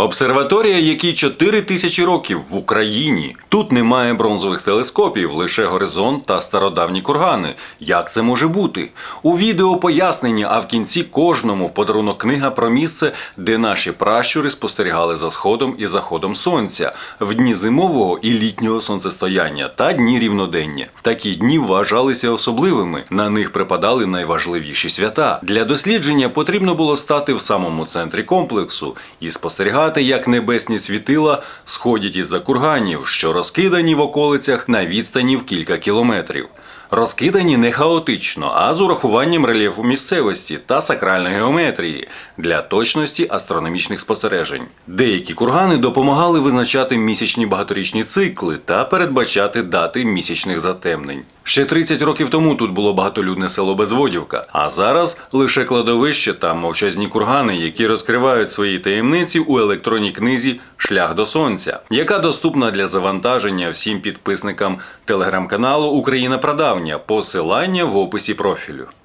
Обсерваторія, якій 4 тисячі років в Україні. Тут немає бронзових телескопів, лише горизонт та стародавні кургани. Як це може бути? У відео пояснення, а в кінці кожному в подарунок книга про місце, де наші пращури спостерігали за сходом і заходом сонця в дні зимового і літнього сонцестояння та дні рівнодення. Такі дні вважалися особливими. На них припадали найважливіші свята. Для дослідження потрібно було стати в самому центрі комплексу і спостерігати, як небесні світила сходять із-за курганів, що розкидані в околицях на відстані в кілька кілометрів. Розкидані не хаотично, а з урахуванням рельєфу місцевості та сакральної геометрії для точності астрономічних спостережень. Деякі кургани допомагали визначати місячні багаторічні цикли та передбачати дати місячних затемнень. Ще 30 років тому тут було багатолюдне село Безводівка, а зараз лише кладовище та мовчазні кургани, які розкривають свої таємниці у електронній книзі Шлях до сонця, яка доступна для завантаження всім підписникам телеграм-каналу Україна Прадавня. Посилання в описі профілю.